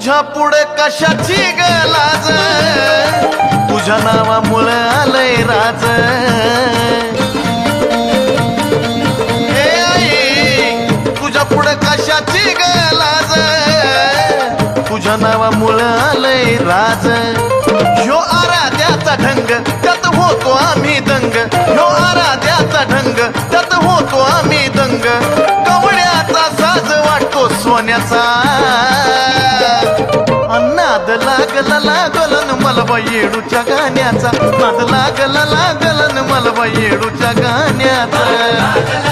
तुझ्या पुढे कशाची गलाज तुझ्या नावामुळे आलय राज. हे आई तुझ्या पुढे कशाची गलाज तुझ्या नावामुळे आलय राज. ह्यो आराध्याचा ढंग त्यात होतो आम्ही दंग. ह्यो आराध्याचा ढंग त्यात होतो आम्ही दंग. कवड्याचा साज वाटतो सोन्याचा. नाद लागला लागला मलबा मला बाई येडूच्या गाण्याचा. नाद लागला लागला मलबा मला बाई येडूच्या गाण्याचा.